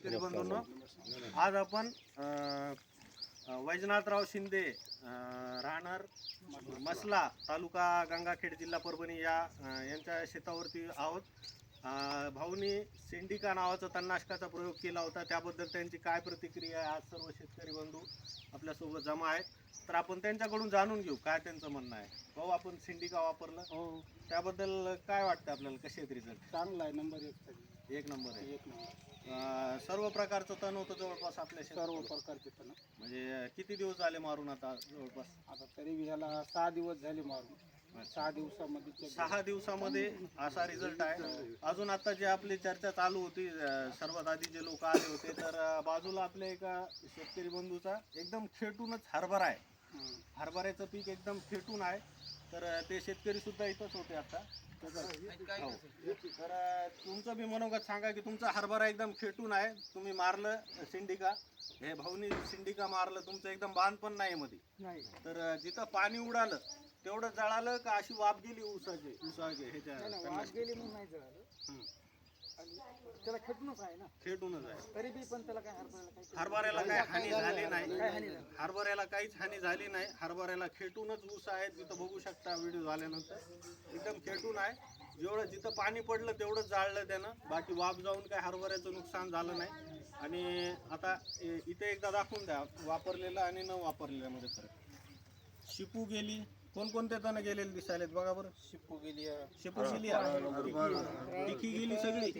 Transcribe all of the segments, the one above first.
शेतकरी बंधूंनो आज आपण वैजनाथराव शिंदे राहणार मसला तालुका गंगाखेड जिल्हा परभणी या यांच्या शेतावरती आहोत. भाऊनी सेंडिका नावाचा तणनाशकाचा प्रयोग केला होता. त्याबद्दल त्यांची काय प्रतिक्रिया आहे? आज सर्व शेतकरी बंधू आपल्यासोबत जमा आहेत. तर आपण त्यांच्याकडून जाणून घेऊ काय त्यांचं म्हणणं आहे. भाऊ आपण सेंडिका वापरलं? हो. त्याबद्दल काय वाटतं आपल्याला? कसे आहेत रिझल्ट चांगला आहे नंबर एक तरी. एक नंबर आहे. एक नंबर अं, सर्व प्रकारचं तण होतं जवळपास आपल्या शेतात सर्व प्रकारचे पण म्हणजे किती दिवस झाले मारून आता जवळपास? आता तरी बी ह्याला सहा दिवस झाले मारून. सहा दिवसामध्ये ते- सहा दिवसामध्ये असा रिझल्ट आहे. अजून आता जे आपली चर्चा चालू होती अं, सर्वात आधी जे लोक आले होते तर अं, बाजूला आपल्या एका शेतकरी बंधूचा एकदम खेटूनच हरभरा आहे. हरभऱ्याचं पीक एकदम फेटून आहे. तर ते शेतकरी सुद्धा इथंच होते आता. हो. तर अं, तुमचं बी मनोगत सांगा की तुमचा हरभरा एकदम फेटून आहे. तुम्ही मारलं सिंडिका. हे भाऊनी सिंडिका मारलं. तुमचं एकदम बांध पण नाही मध्ये नाही. तर जिथं पाणी उडालं तेवढं जळालं का अशी वाफ गेली ऊसाचे? ऊसाचे ह्याच्या तणनाशकाची? गेली म्हणून नाही जळालं. हं. त्याला खेटूनच आहे ना? फेटूनच आहे. तरी बी पण त्याला काय हरभऱ्याला काही हरभऱ्याला काही हानी झाली नाही. काय हानी झाली हरभऱ्याला काहीच हानी झाली नाही. हरभऱ्याला खेटूनच ऊस आहे तिथं बघू शकता व्हिडिओ झाल्यानंतर. एकदम खेटून आहे. जेवढं जिथं पाणी पडलं तेवढं जाळलं त्यानं. बाकी वाफ जाऊन काय हरभऱ्याचं नुकसान झालं नाही. आणि आता ए- इथे एकदा दाखवून द्या. वापरलेलं आणि न वापरलेल्यामध्ये फरक. शिपू गेली. कोणकोणते तण गेलेले दिसायलेत बघा बरं. शिपू गेली शिपू गेली. टिकी गेली सगळी.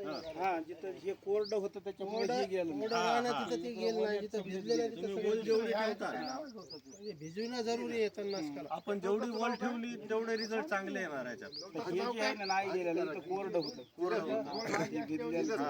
हा. हा जिथं हे कोरडं होतं त्याच्यामुळे हे गेलं. तुम्ही ओल जेवढी ठेवता भिजवणं जरुरी आहे तणनाशकाला आपण जेवढी वॉल ठेवली तेवढे रिझल्ट चांगले येणार याच्यात. हे जे आहे ना नाही गेलेलं इथं कोरडं होतं. कोरडं होतं. भिजलेलं.